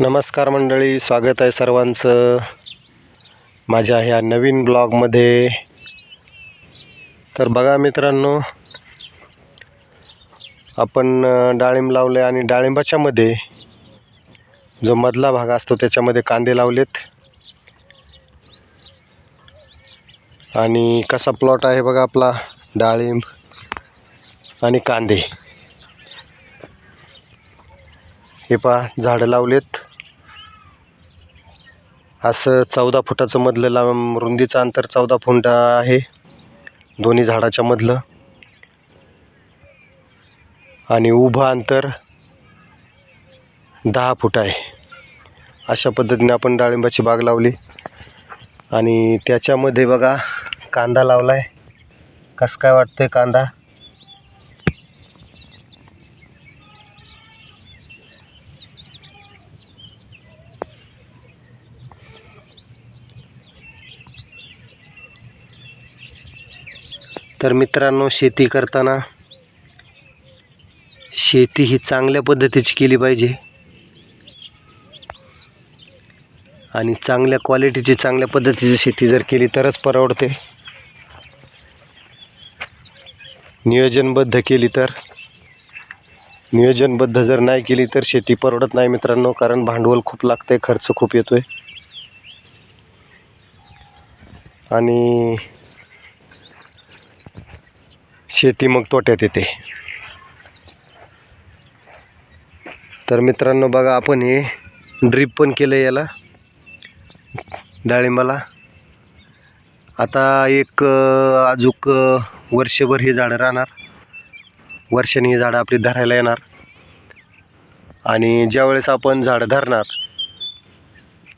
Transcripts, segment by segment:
नमस्कार मंडळी स्वागत आहे सर्वांचं. माझ्या ह्या नवीन ब्लॉगमध्ये. तर बघा मित्रांनो आपण डाळिंब लावले आणि डाळिंबाच्या मध्ये जो मधला भाग असतो त्याच्यामध्ये कांदे लावलेत. आणि कसा प्लॉट आहे बघा आपला डाळिंब आणि कांदे. हे पहा झाडं लावलेत. असं चौदा फुटाचं मधलं लांब रुंदीचं अंतर चौदा फुट आहे. दोन्ही झाडाच्या मधलं. आणि उभं अंतर दहा फूट आहे. अशा पद्धतीने आपण डाळिंबाची बाग लावली. आणि त्याच्यामध्ये बघा कांदा लावला आहे कसं काय वाटतंय कांदा? तर मित्रांनो शेती करताना शेती ही चांगल्या पद्धतीची केली पाहिजे. आणि चांगल्या क्वालिटीची चांगल्या पद्धतीची शेती जर केली तरच परवडते. नियोजनबद्ध केली तर. नियोजनबद्ध जर नाही केली तर शेती परवडत नाही मित्रांनो कारण भांडवल खूप लागते खर्च खूप येतोय. आणि शेती मग तोट्यात येते. तर मित्रांनो बघा आपण हे ड्रीप पण केलं याला डाळिंबाला. आता एक अजूक वर्षभर हे झाडं राहणार. वर्षाने ही झाडं आपली धरायला येणार. आणि ज्यावेळेस आपण झाडं धरणार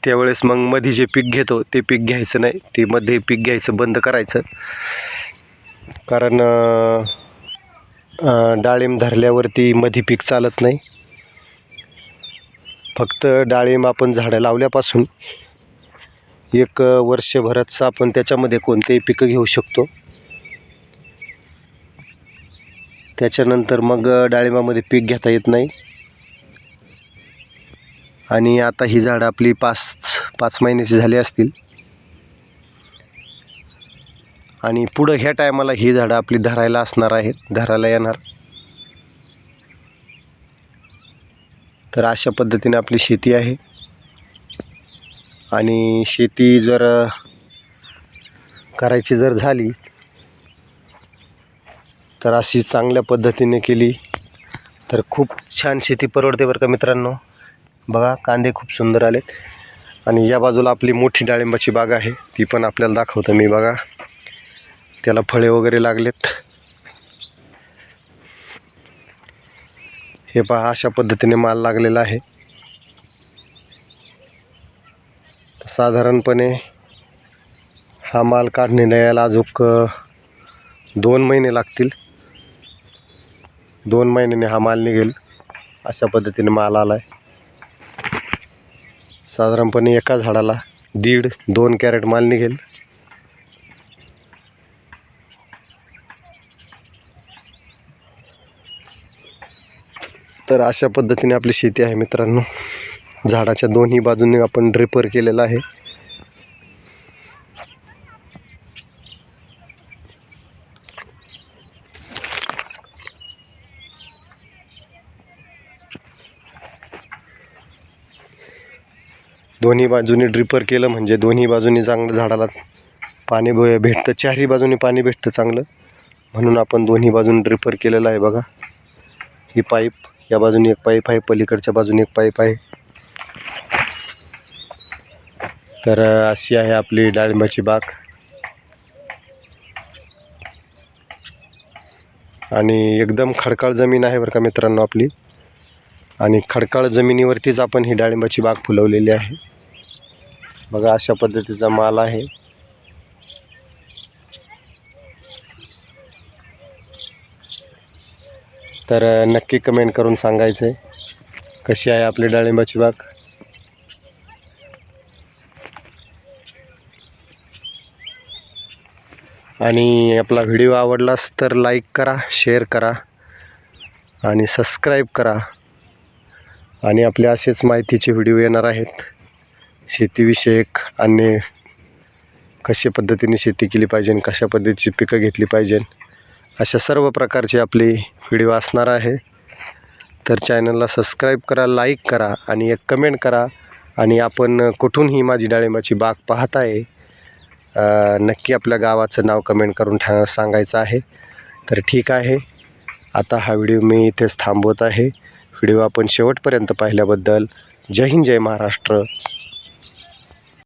त्यावेळेस मग मध्ये जे पीक घेतो ते पीक घ्यायचं नाही. ते मध्ये पीक घ्यायचं बंद करायचं. कारण डाळिंब धरल्यावरती मध्ये पीक चालत नाही. फक्त डाळिंब आपण झाडं लावल्यापासून एक अं, आपण त्याच्यामध्ये कोणतेही पिकं घेऊ शकतो. त्याच्यानंतर मग डाळिंबामध्ये पीक घेता येत नाही. आणि आता ही झाडं आपली पाच पाच महिन्याची झाली असतील. आणि पुढं ह्या टायमाला ही झाडं आपली धरायला असणार आहेत धरायला येणार. तर अशा पद्धतीने आपली शेती आहे. आणि शेती जर करायची जर झाली तर अशी चांगल्या पद्धतीने केली तर खूप छान शेती परवडते बरं का मित्रांनो. बघा कांदे खूप सुंदर आलेत. आणि या बाजूला आपली मोठी डाळिंबाची बाग आहे ती पण आपल्याला दाखवतो मी बघा. त्याला फळे वगैरे लागलेत. हे पहा अशा पद्धतीने माल लागलेला आहे. साधारणपणे हा माल काढणीला यायला अजूक दोन महिने लागतील. दोन महिन्याने हा माल निघेल. अशा पद्धतीने माल आला आहे साधारणपणे एका झाडाला दीड दोन कॅरेट माल निघेल. तर अशा पद्धतीने आपली शेती आहे मित्रांनो. झाडाच्या दोन्ही बाजूने आपण ड्रिपर केलेला आहे. दोन्ही बाजूने ड्रिपर केलं म्हणजे दोन्ही बाजूनी चांगलं झाडाला पाणी भेटतं. चारही बाजूने पाणी भेटतं चांगलं. म्हणून आपण दोन्ही बाजूने ड्रिपर केलेलं आहे बघा. ही पाईप या बाजूने एक पाईप आहे पलीकडच्या बाजूने एक पाईप आहे. तर अशी आहे आपली डाळिंबाची बाग. आणि एकदम खडकाळ जमीन आहे बरं का मित्रांनो आपली. आणि खडकाळ जमिनीवरतीच आपण ही डाळिंबाची बाग फुलवलेली आहे. बघा अशा पद्धतीचा माल आहे. तर नक्की कमेंट करून सांगायचं आहे कशी आहे आपली डाळिंबाची बाग? आणि आपला व्हिडिओ आवडलास तर लाईक करा शेअर करा आणि सबस्क्राईब करा. आणि आपले असेच माहितीचे व्हिडिओ येणार आहेत. शेतीविषयक आणि कशा पद्धतीने शेती केली पाहिजे कशा पद्धतीची पिकं घेतली पाहिजे. अशा सर्व प्रकारची आपली व्हिडिओ असणार आहे. तर चॅनलला सबस्क्राईब करा लाईक करा आणि एक कमेंट करा. आणि आपण कुठून ही माझी डाळिंबाची बाग पाहत आहे नक्की आपल्या गावाचं नाव कमेंट करून ठा सांगायचं आहे. तर ठीक आहे. आता हा व्हिडिओ मी इथेच थांबवत आहे. व्हिडिओ आपण शेवटपर्यंत पाहिल्याबद्दल जय हिंद जय महाराष्ट्र.